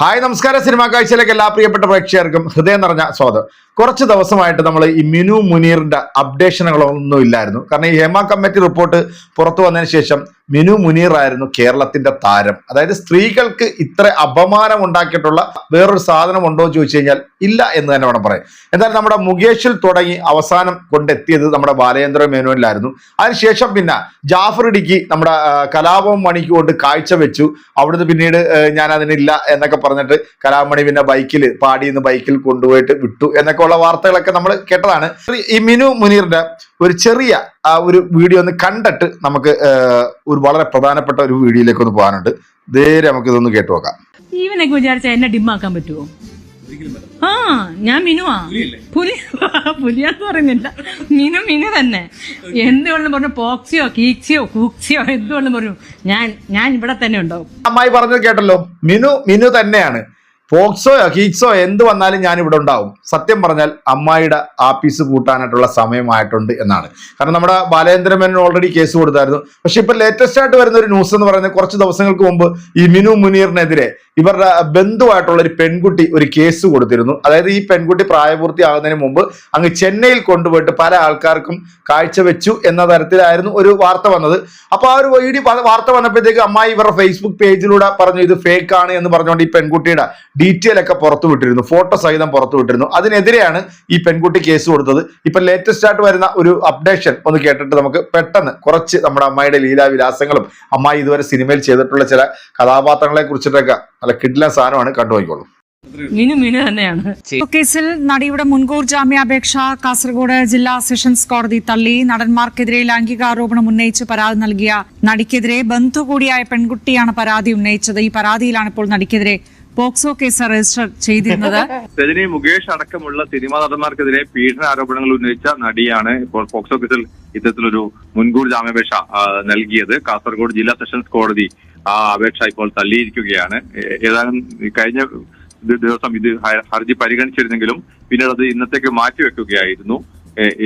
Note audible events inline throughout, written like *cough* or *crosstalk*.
Hi നമസ്കാരം cinema കാഴ്ചയിലേക്ക് എല്ലാ പ്രിയപ്പെട്ട പ്രേക്ഷകർക്കും ഹൃദയം നിറഞ്ഞ സ്വാഗതം. കുറച്ച് ദിവസമായിട്ട് നമ്മൾ ഈ മിനു മുനീറിന്റെ അപ്ഡേഷനുകളൊന്നും ഇല്ലായിരുന്നു. കാരണം ഈ ഹേമ കമ്മിറ്റി റിപ്പോർട്ട് പുറത്തു വന്നതിന് ശേഷം മിനു മുനീർ ആയിരുന്നു കേരളത്തിന്റെ താരം. അതായത് സ്ത്രീകൾക്ക് ഇത്ര അപമാനം ഉണ്ടാക്കിയിട്ടുള്ള വേറൊരു സാധനം ഉണ്ടോ എന്ന് ചോദിച്ചു കഴിഞ്ഞാൽ ഇല്ല എന്ന് തന്നെ വേണം പറയാം എന്നാൽ നമ്മുടെ മുകേഷിൽ തുടങ്ങി അവസാനം കൊണ്ടെത്തിയത് നമ്മുടെ ബാലേന്ദ്ര മേനോനിലായിരുന്നു. അതിനുശേഷം പിന്നെ ജാഫർ ഇടിക്ക് നമ്മുടെ കലാപം മണിക്ക് കൊണ്ട് കാഴ്ച വെച്ചു. അവിടുന്ന് പിന്നീട് ഞാൻ അതിനില്ല എന്നൊക്കെ പറഞ്ഞിട്ട് കലാപമണി പിന്നെ ബൈക്കിൽ പാടിയിൽ നിന്ന് ബൈക്കിൽ കൊണ്ടുപോയിട്ട് വിട്ടു എന്നൊക്കെ ഉള്ള വാർത്തകളൊക്കെ നമ്മൾ കേട്ടതാണ്. ഈ മിനു മുനീറിന്റെ ഒരു ചെറിയ ആ ഒരു വീഡിയോ ഒന്ന് കണ്ടിട്ട് നമുക്ക് ഒരു വളരെ പ്രധാനപ്പെട്ട ഒരു വീഡിയോയിലേക്ക് ഒന്ന് പോകാനുണ്ട്. നേരെ നമുക്ക് ഇതൊന്ന് കേട്ടു നോക്കാം. ഈവനൊക്കെ വിചാരിച്ച എന്നെ ഡിമാക്കാൻ പറ്റുമോ ആ ഞാൻ മിനുവാ. പുലി *laughs* പുലിയാന്ന് പറയുന്നില്ല. മിനു മിനു തന്നെ. എന്തുകൊണ്ടും പറഞ്ഞു പോക്സിയോ കീക്സിയോ കൂക്സിയോ എന്തുകൊണ്ടും പറഞ്ഞു ഞാൻ ഞാൻ ഇവിടെ തന്നെ ഉണ്ടാവും. അമ്മായി പറഞ്ഞത് കേട്ടല്ലോ. മിനു മിനു തന്നെയാണ്. ഫോക്സോയോ ഹീക്സോ എന്ത് വന്നാലും ഞാൻ ഇവിടെ ഉണ്ടാവും. സത്യം പറഞ്ഞാൽ അമ്മായിയുടെ ആപ്പീസ് കൂട്ടാനായിട്ടുള്ള സമയമായിട്ടുണ്ട് എന്നാണ്. കാരണം നമ്മുടെ ബാലേന്ദ്രൻ മേനോൻ ഓൾറെഡി കേസ് കൊടുത്തായിരുന്നു. പക്ഷെ ഇപ്പൊ ലേറ്റസ്റ്റ് ആയിട്ട് വരുന്ന ഒരു ന്യൂസ് എന്ന് പറയുന്നത് കുറച്ച് ദിവസങ്ങൾക്ക് മുമ്പ് ഈ മിനു മുനീറിനെതിരെ ഇവരുടെ ബന്ധുവായിട്ടുള്ള ഒരു പെൺകുട്ടി ഒരു കേസ് കൊടുത്തിരുന്നു. അതായത് ഈ പെൺകുട്ടി പ്രായപൂർത്തിയാകുന്നതിന് മുമ്പ് അങ്ങ് ചെന്നൈയിൽ കൊണ്ടുപോയിട്ട് പല ആൾക്കാർക്കും കാഴ്ചവെച്ചു എന്ന തരത്തിലായിരുന്നു ഒരു വാർത്ത വന്നത്. അപ്പൊ ആ ഒരു വീഡിയോ വാർത്ത വന്നപ്പോഴത്തേക്ക് അമ്മായി ഇവരുടെ ഫേസ്ബുക്ക് പേജിലൂടെ പറഞ്ഞു ഇത് ഫേക്ക് ആണ് എന്ന് പറഞ്ഞുകൊണ്ട് ഈ പെൺകുട്ടിയുടെ ഡീറ്റെയിൽ ഒക്കെ പുറത്തു വിട്ടിരുന്നു. ഫോട്ടോ സഹിതം പുറത്തു വിട്ടിരുന്നു. അതിനെതിരെയാണ് ഈ പെൺകുട്ടി കേസ് കൊടുത്തത്. ഇപ്പൊ ലേറ്റസ്റ്റ് ആയിട്ട് വരുന്ന ഒരു അപ്ഡേഷൻ ഒന്ന് കേട്ടിട്ട് നമുക്ക് പെട്ടെന്ന് കുറച്ച് നമ്മുടെ അമ്മായിയുടെ ലീലാവിലാസങ്ങളും അമ്മായി ഇതുവരെ സിനിമയിൽ ചെയ്തിട്ടുള്ള ചില കഥാപാത്രങ്ങളെ കുറിച്ചിട്ടൊക്കെ നല്ല കിട്ടില്ല സാധനമാണ് കണ്ടുപോയിക്കോളൂ മിനു മിനു തന്നെയാണ്. കേസിൽ നടിയുടെ മുൻകൂർ ജാമ്യാപേക്ഷ കാസർഗോഡ് ജില്ലാ സെഷൻസ് കോടതി തള്ളി. നടന്മാർക്കെതിരെ ലൈംഗികാരോപണം ഉന്നയിച്ച് പരാതി നൽകിയ നടിക്കെതിരെ ബന്ധു കൂടിയായ പെൺകുട്ടിയാണ് പരാതി ഉന്നയിച്ചത്. ഈ പരാതിയിലാണ് ഇപ്പോൾ നടിക്കെതിരെ പോക്സോ കേസ് രജിസ്റ്റർ ചെയ്തിരുന്നത്? രജനി മുകേഷ് അടക്കമുള്ള സിനിമാ നടന്മാർക്കെതിരെ പീഡന ആരോപണങ്ങൾ ഉന്നയിച്ച നടിയാണ് ഇപ്പോൾ പോക്സോ കേസിൽ ഇത്തരത്തിലൊരു മുൻകൂർ ജാമ്യാപേക്ഷ നൽകിയത്. കാസർഗോഡ് ജില്ലാ സെഷൻസ് കോടതി ആ അപേക്ഷ ഇപ്പോൾ തള്ളിയിരിക്കുകയാണ്. ഏതാനും കഴിഞ്ഞ ദിവസം ഇത് ഹർജി പരിഗണിച്ചിരുന്നെങ്കിലും പിന്നീട് അത് ഇന്നത്തേക്ക് മാറ്റിവെക്കുകയായിരുന്നു.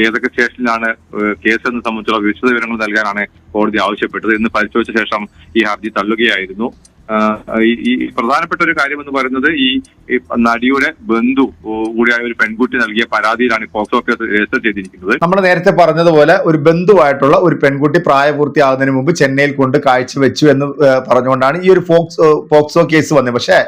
ഏതൊക്കെ സ്റ്റേഷനിലാണ് കേസ് എന്ന് സംബന്ധിച്ചുള്ള വിശദ വിവരങ്ങൾ നൽകാനാണ് കോടതി ആവശ്യപ്പെട്ടത് ഇന്ന് പരിശോധിച്ച ശേഷം ഈ ഹർജി തള്ളുകയായിരുന്നു. ഈ പ്രധാനപ്പെട്ട ഒരു കാര്യം എന്ന് പറയുന്നത് ഈ നടിയുടെ ബന്ധു കൂടിയായ ഒരു പെൺകുട്ടി നൽകിയ പരാതിയിലാണ് പോക്സോ കേസ് രജിസ്റ്റർ ചെയ്തിരിക്കുന്നത്. നമ്മൾ നേരത്തെ പറഞ്ഞതുപോലെ ഒരു ബന്ധുവായിട്ടുള്ള ഒരു പെൺകുട്ടി പ്രായപൂർത്തിയാകുന്നതിന് മുമ്പ് ചെന്നൈയിൽ കൊണ്ട് കാഴ്ചവെച്ചു എന്ന് പറഞ്ഞുകൊണ്ടാണ് ഈ ഒരു പോക്സോ പോക്സോ കേസ് വന്നത്. പക്ഷേ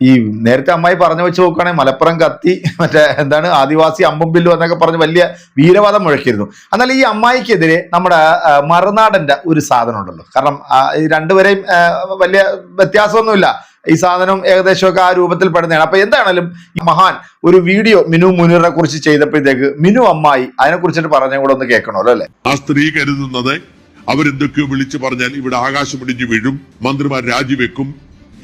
ഈ നേരത്തെ അമ്മായി പറഞ്ഞു വെച്ച് നോക്കുകയാണെങ്കിൽ മലപ്പുറം കത്തി മറ്റേ എന്താണ് ആദിവാസി അമ്പുംബില്ലു എന്നൊക്കെ പറഞ്ഞ് വലിയ വീരവാദം മുഴക്കിയിരുന്നു. എന്നാൽ ഈ അമ്മായിക്കെതിരെ നമ്മുടെ മറുനാടന്റെ ഒരു സാധനം ഉണ്ടല്ലോ കാരണം ഈ രണ്ടുപേരെയും വലിയ വ്യത്യാസമൊന്നുമില്ല. ഈ സാധനം ഏകദേശമൊക്കെ ആ രൂപത്തിൽ പെടുന്നതാണ്. അപ്പൊ എന്താണെങ്കിലും മഹാൻ ഒരു വീഡിയോ മിനു മുനീറിനെ കുറിച്ച് ചെയ്തപ്പോഴത്തേക്ക് മിനു അമ്മായി അതിനെ കുറിച്ചിട്ട് പറഞ്ഞ കൂടെ ഒന്ന് കേൾക്കണമല്ലോ അല്ലെ? ആ സ്ത്രീ കരുതുന്നത് അവരെന്തൊക്കെയോ വിളിച്ചു പറഞ്ഞാൽ ഇവിടെ ആകാശം ഇടിഞ്ഞു വീഴും മന്ത്രിമാർ രാജിവെക്കും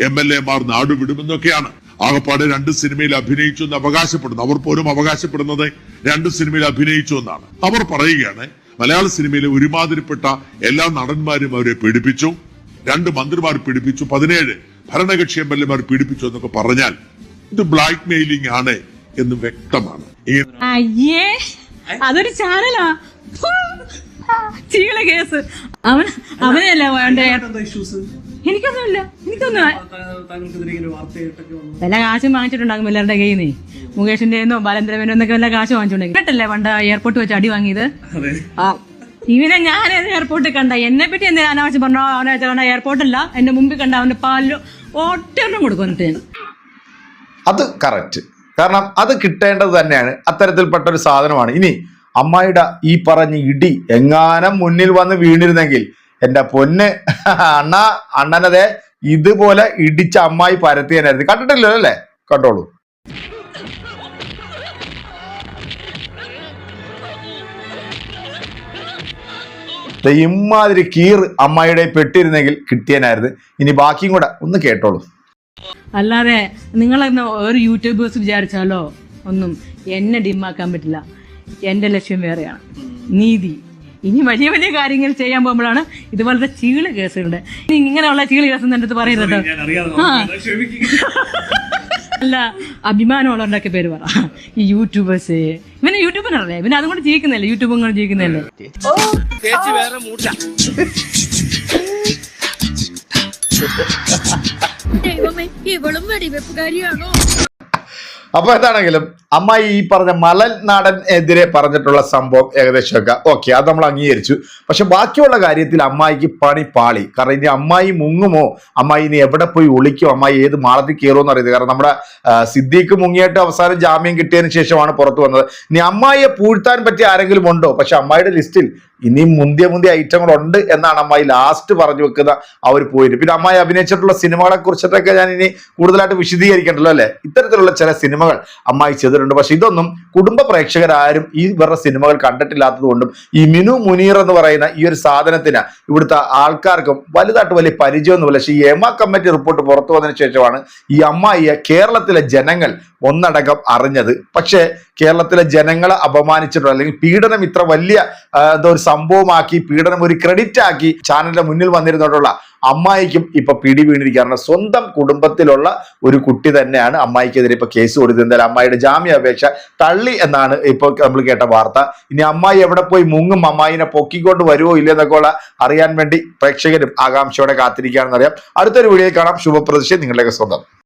എം എൽ എമാർ നാടുവിടുമെന്നൊക്കെയാണ്. ആകപ്പാടെ രണ്ട് സിനിമയിൽ അഭിനയിച്ചു എന്ന് അവകാശപ്പെടുന്നു. അവർ പോലും അവകാശപ്പെടുന്നത് രണ്ട് സിനിമയിൽ അഭിനയിച്ചു എന്നാണ് അവർ പറയുകയാണ് മലയാള സിനിമയിലെ ഒരുമാതിരിപ്പെട്ട എല്ലാ നടന്മാരും അവരെ പീഡിപ്പിച്ചു. രണ്ട് മന്ത്രിമാർ പീഡിപ്പിച്ചു. പതിനേഴ് ഭരണകക്ഷി എം എൽ എമാർ പീഡിപ്പിച്ചു എന്നൊക്കെ പറഞ്ഞാൽ ഇത് ബ്ലാക്ക് മെയിലിംഗ് ആണ് എന്ന് വ്യക്തമാണ്. അയ്യേ അതൊരു ചാനലാ. ചീള കേസ്. അവൻ അവനല്ല വേണ്ട? എനിക്കൊന്നുമില്ല. വല്ല കാശും വാങ്ങിച്ചിട്ടുണ്ടാകും എല്ലാവരുടെ കയ്യിൽ നിന്ന് മുകേഷിന്റെ ബാലന്ദ്രമേനോ എന്നൊക്കെ വല്ല കാശ് വാങ്ങിച്ചിട്ടുണ്ടെങ്കിൽ. കേട്ടല്ലേ പണ്ട് എയർപോർട്ട് വെച്ച് അടി വാങ്ങിയത്? ആ ഇവനെ ഞാൻ എയർപോർട്ടിൽ കണ്ട. എന്നെ പറ്റി എന്തെങ്കിലും അനാവശ്യം പറഞ്ഞോ അവനെ കണ്ട എയർപോർട്ടല്ല എന്റെ മുമ്പിൽ കണ്ട അവന്റെ പാലിൽ ഒറ്റെണ്ണം കൊടുക്കും ഞാൻ അത് കറക്റ്റ് കാരണം അത് കിട്ടേണ്ടത് തന്നെയാണ്. അത്തരത്തിൽപ്പെട്ട ഒരു സാധനമാണ്. ഇനി അമ്മായിയുടെ ഈ പറഞ്ഞ ഇടി എങ്ങാനും മുന്നിൽ വന്ന് വീണിരുന്നെങ്കിൽ എന്റെ പൊന്ന് അണ്ണ അണ്ണനതെ ഇതുപോലെ ഇടിച്ച അമ്മായി പരത്തിയനായിരുന്നു. കണ്ടിട്ടില്ലല്ലോ അല്ലേ? കണ്ടോളൂ. ഇമാതിരി കീർ അമ്മായിയുടെ പെട്ടിരുന്നെങ്കിൽ കിട്ടിയനായിരുന്നു. ഇനി ബാക്കിയും കൂടെ ഒന്ന് കേട്ടോളൂ. അല്ലാതെ നിങ്ങൾ ഒരു യൂട്യൂബേഴ്സ് വിചാരിച്ചാലോ ഒന്നും എന്നെ ഡിമാക്കാൻ പറ്റില്ല. എന്റെ ലക്ഷ്യം വേറെയാണ്. നീതി. ഇനി വലിയ വലിയ കാര്യങ്ങൾ ചെയ്യാൻ പോകുമ്പോഴാണ് ഇതുപോലത്തെ ചീൾ കേസുകളുടെ ഇനി ഇങ്ങനെയുള്ള ചീൾ കേസ് എന്റെ അടുത്ത് പറയരുത് കേട്ടോ. ഞാൻ അറിയാതെ ആ. അല്ല അഭിമാനമുള്ളവരുടെയൊക്കെ പേര് പറ. ഈ യൂട്യൂബേഴ്സ്. ഇവന് യൂട്യൂബിനല്ലേ ഇവന് അതുകൊണ്ട് ജീവിക്കുന്നല്ലേ യൂട്യൂബ് യൂട്യൂബും ജീവിക്കുന്നല്ലേ ജീവിക്കുന്നില്ലേ ദൈവമേ ഇവളും വെടിവെപ്പുകാരിയാണോ? അപ്പൊ എന്താണെങ്കിലും അമ്മായി ഈ പറഞ്ഞ മലൻ നാടൻ എതിരെ പറഞ്ഞിട്ടുള്ള സംഭവം ഏകദേശമൊക്കെ ഓക്കെ അത് നമ്മൾ അംഗീകരിച്ചു. പക്ഷെ ബാക്കിയുള്ള കാര്യത്തിൽ അമ്മായിക്ക് പണി പാളി. കാരണം ഇനി അമ്മായി മുങ്ങുമോ? അമ്മായി ഇനി എവിടെ പോയി ഒളിക്കും? അമ്മായി ഏത് മാളത്തിൽ കയറുമെന്ന് അറിയത് കാരണം നമ്മുടെ സിദ്ദീഖ് മുങ്ങിയിട്ട് അവസാനം ജാമ്യം കിട്ടിയതിന് ശേഷമാണ് പുറത്തു വന്നത്. ഇനി അമ്മായിയെ പൂഴ്ത്താൻ പറ്റിയ ആരെങ്കിലും ഉണ്ടോ? പക്ഷെ അമ്മായിയുടെ ലിസ്റ്റിൽ ഇനിയും മുന്തിയ മുന്തിയ ഐറ്റങ്ങൾ ഉണ്ട് എന്നാണ് അമ്മായി ലാസ്റ്റ് പറഞ്ഞു വെക്കുന്ന ആ ഒരു പോയിന്റ് പിന്നെ അമ്മായി അഭിനയിച്ചിട്ടുള്ള സിനിമകളെ കുറിച്ചിട്ടൊക്കെ ഞാൻ ഇനി കൂടുതലായിട്ട് വിശദീകരിക്കണ്ടല്ലോ അല്ലെ? ഇത്തരത്തിലുള്ള ചില സിനിമകൾ അമ്മായി ചെയ്തിട്ടുണ്ട്. പക്ഷെ ഇതൊന്നും കുടുംബ പ്രേക്ഷകരാരും ഈ വേറെ സിനിമകൾ കണ്ടിട്ടില്ലാത്തത് കൊണ്ടും ഈ മിനു മുനീർ എന്ന് പറയുന്ന ഈ ഒരു സാധനത്തിന് ഇവിടുത്തെ ആൾക്കാർക്കും വലുതായിട്ട് വലിയ പരിചയമൊന്നുമില്ല. പക്ഷേ ഈ എമ കമ്മിറ്റി റിപ്പോർട്ട് പുറത്തു വന്നതിന് ശേഷമാണ് ഈ അമ്മായിയെ കേരളത്തിലെ ജനങ്ങൾ ഒന്നടങ്കം അറിഞ്ഞത്. പക്ഷേ കേരളത്തിലെ ജനങ്ങളെ അപമാനിച്ചിട്ടുള്ള അല്ലെങ്കിൽ പീഡനം ഇത്ര വലിയ എന്തോ ഒരു സംഭവമാക്കി പീഡനം ഒരു ക്രെഡിറ്റ് ആക്കി ചാനലിന്റെ മുന്നിൽ വന്നിരുന്നിട്ടുള്ള അമ്മായിക്കും ഇപ്പൊ പിടി വീണിരിക്കുകയാണ് സ്വന്തം കുടുംബത്തിലുള്ള ഒരു കുട്ടി തന്നെയാണ് അമ്മായിക്കെതിരെ ഇപ്പൊ കേസ് കൊടുത്തത്. എന്തായാലും അമ്മായിയുടെ ജാമ്യാപേക്ഷ തള്ളി എന്നാണ് ഇപ്പൊ നമ്മൾ കേട്ട വാർത്ത. ഇനി അമ്മായി എവിടെ പോയി മുങ്ങും? അമ്മായിനെ പൊക്കിക്കൊണ്ട് വരുമോ ഇല്ലെന്നൊക്കെ ഉള്ള അറിയാൻ വേണ്ടി പ്രേക്ഷകരും ആകാംക്ഷയോടെ കാത്തിരിക്കുകയാണെന്നറിയാം അടുത്തൊരു വീഡിയോയിൽ കാണാം. ശുഭപ്രതിഷ്ഠ നിങ്ങളുടെയൊക്കെ സ്വന്തം.